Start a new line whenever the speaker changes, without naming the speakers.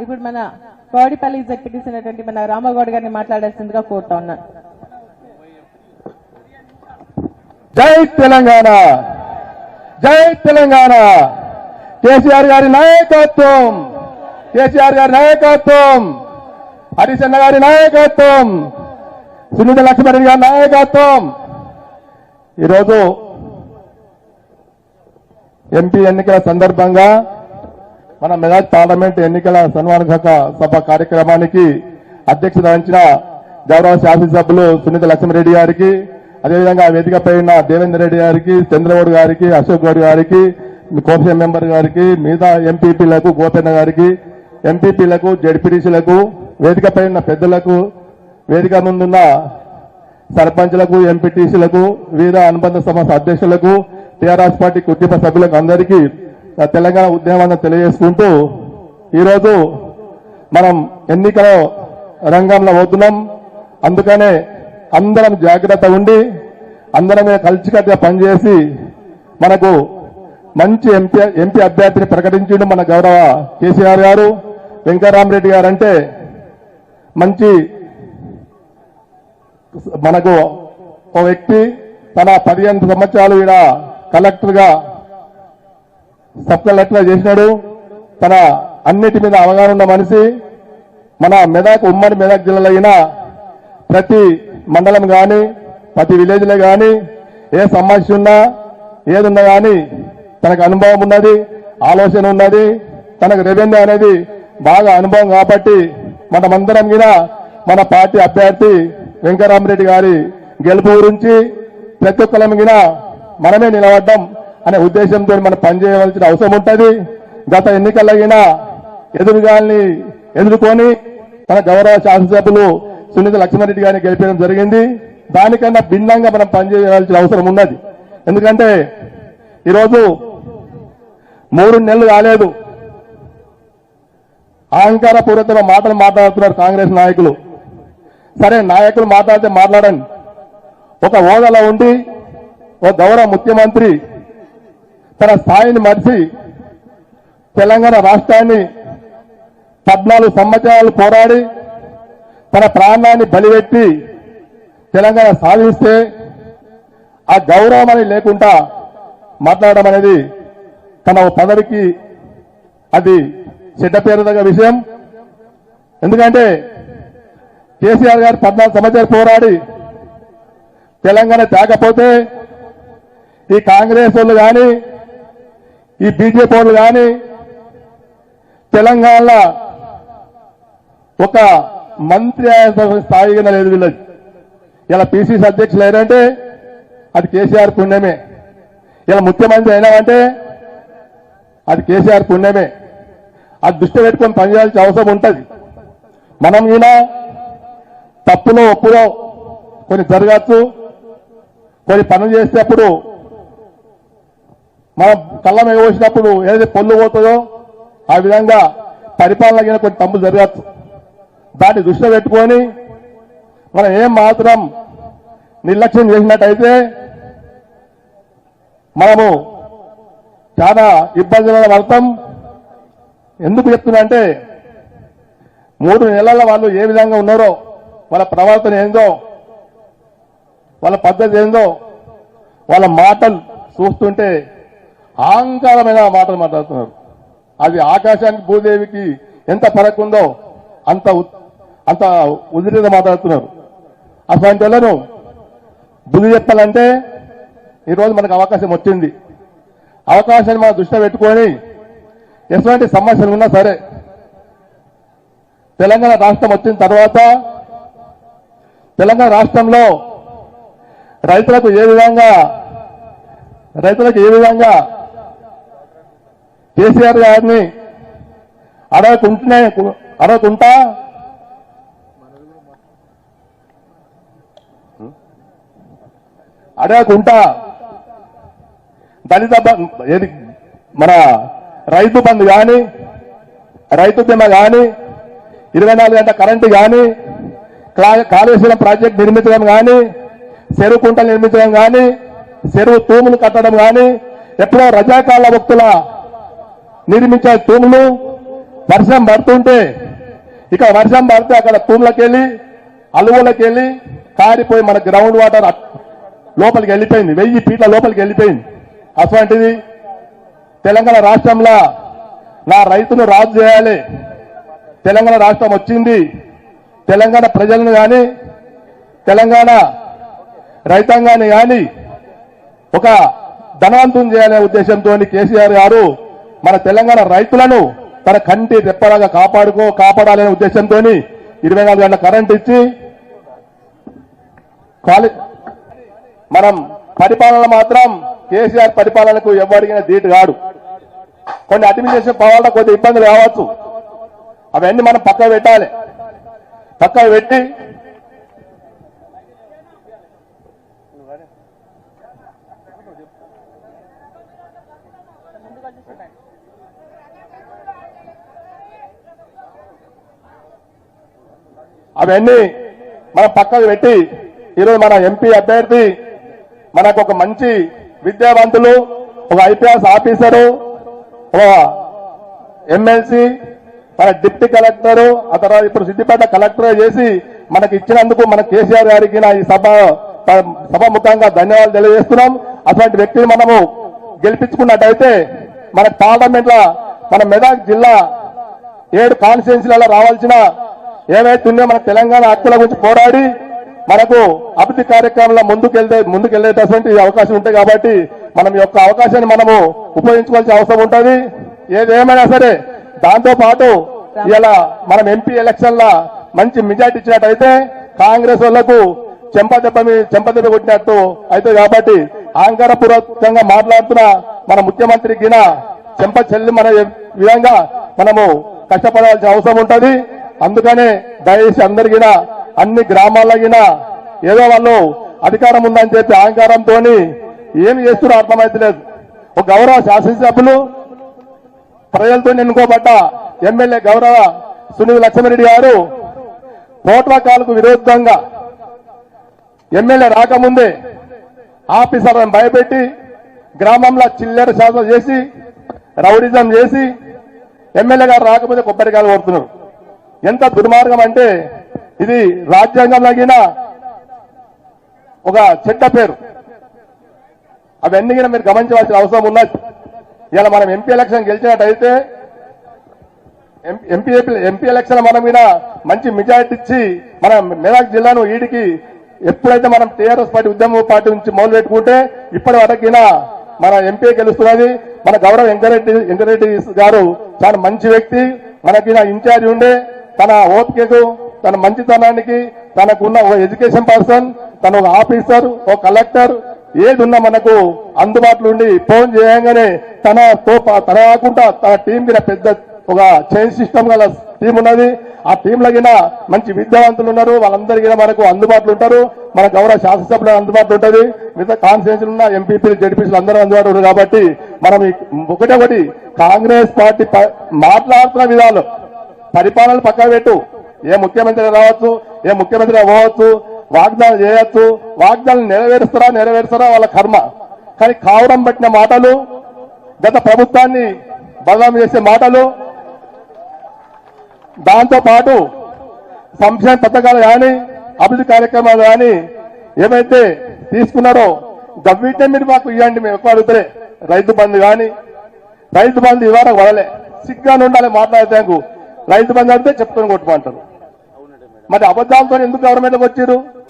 ఇప్పుడు మన కోడిపల్లి ఎగ్జిక్యూటివ్స్ అయినటువంటి మన రామగౌడ్ గారిని మాట్లాడాల్సిందిగా కోరుతా ఉన్నాను
జై తెలంగాణ! జై తెలంగాణ! కేసీఆర్ గారి నాయకత్వం! కేసీఆర్ గారి నాయకత్వం! హరిచంద్ర గారి నాయకత్వం! సునీత లక్ష్మణ్ గారి నాయకత్వం! ఈరోజు ఎంపీ ఎన్నికల సందర్భంగా మన మెదక్ పార్లమెంట్ ఎన్నికల సన్మానక సభ కార్యక్రమానికి అధ్యక్షత వహించిన గౌరవ శాసనసభ్యులు సునీత లక్ష్మీరెడ్డి గారికి అదేవిధంగా వేదికపై ఉన్న దేవేందర్ రెడ్డి గారికి చంద్రబాబు గారికి అశోక్ గౌడ్ గారికి కోపం మెంబర్ గారికి మిగతా ఎంపీపీలకు గోపన్న గారికి ఎంపీపీలకు జడ్పీటీసీలకు వేదికపై ఉన్న పెద్దలకు వేదిక ముందున్న సర్పంచ్లకు ఎంపీటీసీలకు వివిధ అనుబంధ సంస్థ అధ్యక్షులకు టీఆర్ఎస్ పార్టీ కుటుంబ సభ్యులకు అందరికీ తెలంగాణ ఉద్యమాన్ని తెలియజేసుకుంటూ ఈరోజు మనం ఎన్నికల రంగంలో పోతున్నాం. అందుకనే అందరం జాగ్రత్త ఉండి అందరమే కలిసికట్టుగా పనిచేసి మనకు మంచి ఎంపీ ఎంపీ అభ్యర్థిని ప్రకటించిండు మన గౌరవ కేసీఆర్ గారు. వెంకటరామరెడ్డి గారు అంటే మంచి మనకు ఓ వ్యక్తి. తన పదిహేను సంవత్సరాలు ఈడ కలెక్టర్గా సబ్ కలెక్టర్ చేసినాడు. తన అన్నిటి మీద అవగాహన ఉన్న మనిషి మన మెదక్ ఉమ్మడి మెదక్ జిల్లాలో అయిన ప్రతి మండలం కానీ ప్రతి విలేజ్లో కానీ ఏ సమస్య ఉన్నా ఏదున్నా కానీ తనకు అనుభవం ఉన్నది ఆలోచన ఉన్నది. తనకు రెవెన్యూ అనేది బాగా అనుభవం కాబట్టి మనమందరం కూడా మన పార్టీ అభ్యర్థి వెంకరామరెడ్డి గారి గెలుపు గురించి ప్రతి ఒక్కరం మనమే నిలబడ్డం అనే ఉద్దేశంతో మనం పనిచేయవలసిన అవసరం ఉంటుంది. గత ఎన్నికలైనా ఎదురుగాల్ని ఎదుర్కొని తన గౌరవ శాసనసభ్యులు సునీత లక్ష్మారెడ్డి గారిని గెలిపించడం జరిగింది. దానికన్నా భిన్నంగా మనం పనిచేయవలసిన అవసరం ఉన్నది. ఎందుకంటే ఈరోజు మూడు నెలలు కాలేదు అహంకారపూరితమైన మాటలు మాట్లాడుతున్నారు కాంగ్రెస్ నాయకులు. సరే నాయకులు మాట్లాడితే మాట్లాడండి. ఒక హోదాలో ఉండి ఒక గౌరవ ముఖ్యమంత్రి తన స్థాయిని మరిచి తెలంగాణ రాష్ట్రాన్ని పద్నాలుగు సంవత్సరాలు పోరాడి తన ప్రాణాన్ని బలిపెట్టి తెలంగాణ సాధిస్తే ఆ గౌరవం అనేది లేకుండా మాట్లాడడం అనేది తన పదవికి అది చెడ్డ పేరుదగ్గ విషయం. ఎందుకంటే కేసీఆర్ గారు పద్నాలుగు సంవత్సరాలు పోరాడి తెలంగాణ తేకపోతే ఈ కాంగ్రెస్ వాళ్ళు కానీ ఈ బీజేపీ వాళ్ళు కానీ తెలంగాణలో ఒక మంత్రి స్థాయిగా లేదు వీళ్ళది ఇలా పిసిసి అధ్యక్షులు అయినంటే అది కేసీఆర్ పుణ్యమే. ఇలా ముఖ్యమంత్రి అయినామంటే అది కేసీఆర్ పుణ్యమే. అది దృష్టి పెట్టుకొని పనిచేయాల్సిన అవసరం ఉంటుంది. మనం ఈయన తప్పులో ఒప్పులో కొన్ని జరగచ్చు కొన్ని పనులు చేసేటప్పుడు మనం కళ్ళం పోసినప్పుడు ఏదైతే పొల్లు పోతుందో ఆ విధంగా పరిపాలన కింద కొన్ని తప్పులు జరగచ్చు. దాన్ని దృష్టిలో పెట్టుకొని మనం ఏం మాత్రం నిర్లక్ష్యం చేసినట్టయితే మనము చాలా ఇబ్బందుల అర్థం ఎందుకు చెప్తున్నా అంటే మూడు నెలల వాళ్ళు ఏ విధంగా ఉన్నారో వాళ్ళ ప్రవర్తన ఏందో వాళ్ళ పద్ధతి ఏందో వాళ్ళ మాటలు చూస్తుంటే అహంకారమైన మాటలు మాట్లాడుతున్నారు. అది ఆకాశానికి భూదేవికి ఎంత ఫరక్ అంత అంత ఉదిరిగా మాట్లాడుతున్నారు. అటువంటి వాళ్ళను బుద్ధి చెప్పాలంటే ఈరోజు మనకు అవకాశం వచ్చింది. అవకాశాన్ని మనం దృష్టిలో పెట్టుకొని ఎటువంటి సమస్యలు ఉన్నా సరే తెలంగాణ రాష్ట్రం వచ్చిన తర్వాత తెలంగాణ రాష్ట్రంలో రైతులకు ఏ విధంగా రైతులకు ఏ విధంగా కేసీఆర్ గారిని అడగకుంటున్నా అడగకుంటా? అడగకుంటా? దళిత ఏది? మన రైతు బంధు కానీ రైతు బీమా కానీ ఇరవై నాలుగు గంటల కరెంటు కానీ కాళేశ్వరం ప్రాజెక్ట్ నిర్మించడం కానీ చెరువు కుంటలు నిర్మించడం కానీ చెరువు తూములు కట్టడం కానీ ఎప్పుడో రజాకాల భక్తుల నిర్మించే తూములు వర్షం పడుతుంటే ఇక వర్షం పడితే అక్కడ తూములకి వెళ్ళి వెళ్ళి కారిపోయి మన గ్రౌండ్ వాటర్ లోపలికి వెళ్ళిపోయింది. వెయ్యి ఫీట్ల లోపలికి వెళ్ళిపోయింది. అటువంటిది తెలంగాణ రాష్ట్రంలో నా రైతును రాజు చేయాలి. తెలంగాణ రాష్ట్రం వచ్చింది. తెలంగాణ ప్రజలను కానీ తెలంగాణ రైతాంగాన్ని కానీ ఒక ధనవంతం చేయాలనే ఉద్దేశంతో కేసీఆర్ గారు మన తెలంగాణ రైతులను తన కంటి రెప్పలాగా కాపాడుకో కాపాడాలనే ఉద్దేశంతో ఇరవై నాలుగు గంటల కరెంట్ ఇచ్చి మనం పరిపాలన మాత్రం కేసీఆర్ పరిపాలనకు ఎవరికైనా ధీటు కాడు. కొన్ని అడ్మినిస్ట్రేషన్ పోవాలంటే కొద్ది ఇబ్బందులు కావచ్చు. అవన్నీ మనం పక్క పెట్టాలి. పక్క పెట్టి అవన్నీ మనం పక్కకు పెట్టి ఈరోజు మన ఎంపీ అభ్యర్థి మనకు ఒక మంచి విద్యావంతులు ఒక ఐపీఎస్ ఆఫీసరు ఒక ఎమ్మెల్సీ మన డిప్యూటీ కలెక్టర్ ఆ తర్వాత ఇప్పుడు సిద్దిపేట కలెక్టర్ చేసి మనకి ఇచ్చినందుకు మన కేసీఆర్ గారికి నా ఈ సభ సభముఖంగా ధన్యవాదాలు తెలియజేస్తున్నాం. అటువంటి వ్యక్తిని మనము గెలిపించుకున్నట్టయితే మన పార్లమెంట్ మన మెదక్ జిల్లా ఏడు కాన్స్టిట్యున్సీలలో రావాల్సిన ఏవైతే మన తెలంగాణ హక్కుల గురించి పోరాడి మనకు అభివృద్ధి కార్యక్రమంలో ముందుకెళ్తే ముందుకెళ్ళేటటువంటి అవకాశం ఉంటాయి కాబట్టి మనం యొక్క అవకాశాన్ని మనము ఉపయోగించుకోవాల్సిన అవసరం ఉంటుంది. ఏదేమైనా సరే దాంతో పాటు ఇలా మనం ఎంపీ ఎలక్షన్ల మంచి మెజార్టీ ఇచ్చినట్టయితే కాంగ్రెస్ వాళ్ళకు చెంపదెబ్బ చెంప చెంపదెబ్బ కొట్టినట్టు అయితే కాబట్టి అహంకారపూర్వకంగా మాట్లాడుతున్న మన ముఖ్యమంత్రి గిన చెంప చెల్లి మన విధంగా మనము కష్టపడాల్సిన అవసరం ఉంటుంది. అందుకనే దయచేసి అందరికిన అన్ని గ్రామాల్లో ఏదో వాళ్ళు అధికారం ఉందని చెప్పి అహంకారంతో ఏం చేస్తున్నారో అర్థమైతలేదు. ఒక గౌరవ శాసనసభ్యులు ప్రజలతో ఎన్నుకోబడ్డ ఎమ్మెల్యే గౌరవ సునీల్ లక్ష్మణరెడ్డి గారు ప్రోటోకాల్కు విరుద్ధంగా ఎమ్మెల్యే రాకముందే ఆఫీసర్లను భయపెట్టి గ్రామంలో చిల్లర శాసనం చేసి రౌడిజం చేసి ఎమ్మెల్యే గారు రాకపోతే కొబ్బరికాయలు కొడుతున్నారు. ఎంత దుర్మార్గం అంటే ఇది రాజ్యాంగం తగిన ఒక చెడ్డ పేరు. అవన్నీ కూడా మీరు గమనించవలసిన అవసరం ఉన్నది. ఇలా మనం ఎంపీ ఎలక్షన్ గెలిచినట్టయితే ఎంపీ ఎంపీ ఎలక్షన్ మనం మీద మంచి మెజారిటీ ఇచ్చి మన మెదక్ జిల్లాను ఈడికి ఎప్పుడైతే మనం టీఆర్ఎస్ పార్టీ ఉద్యమ పార్టీ నుంచి మొదలు పెట్టుకుంటే ఇప్పటి వరకైనా మన ఎంపీ గెలుస్తున్నది. మన గౌరవ వెంకరెడ్డి వెంకరెడ్డి గారు చాలా మంచి వ్యక్తి. మనకి ఇన్ఛార్జ్ ఉండే. తన ఓపికకు తన మంచితనానికి తనకున్న ఒక ఎడ్యుకేషన్ పర్సన్ తన ఒక ఆఫీసర్ ఒక కలెక్టర్ ఏది మనకు అందుబాటులో ఉండి ఫోన్ చేయగానే తనతో తన కాకుండా తన టీం కింద పెద్ద ఒక చైన్ సిస్టమ్ గల టీం ఉన్నది. ఆ టీంలో గిన మంచి విద్యావంతులు ఉన్నారు. వాళ్ళందరికీ మనకు అందుబాటులో ఉంటారు. మన గౌరవ శాసనసభలో అందుబాటులో ఉంటుంది. మిగతా కాన్స్టిట్యూన్సీలు ఉన్న ఎంపీపీలు జడ్పీసీలు అందరూ అందుబాటులో ఉన్నారు కాబట్టి మనం ఒకటే ఒకటి కాంగ్రెస్ పార్టీ మాట్లాడుతున్న విధాలు పరిపాలన పక్కన పెట్టు. ఏ ముఖ్యమంత్రి రావచ్చు ఏ ముఖ్యమంత్రి అవ్వచ్చు వాగ్దానం చేయొచ్చు వాగ్దానం నెరవేరుస్తారా నెరవేరుస్తారా వాళ్ళ కర్మ. కానీ కావడం పట్టిన మాటలు గత ప్రభుత్వాన్ని బదనాం చేసే మాటలు దాంతో పాటు సంక్షేమ పథకాలు కానీ అభివృద్ధి కార్యక్రమాలు కానీ ఏమైతే తీసుకున్నారో గవ్వీటే మీరు మాకు ఇవ్వండి మేము ఎక్కువ అడుగుతారే రైతు బంధు కానీ రైతు బంధు ఇవాళ వదలే సిగ్గా ఉండాలి మాట్లాడేందుకు రైతు బంధు అడితే చెప్తాను కొట్టుకుంటారు. మరి అబద్ధాలతో ఎందుకు గవర్నమెంట్కి వచ్చారు?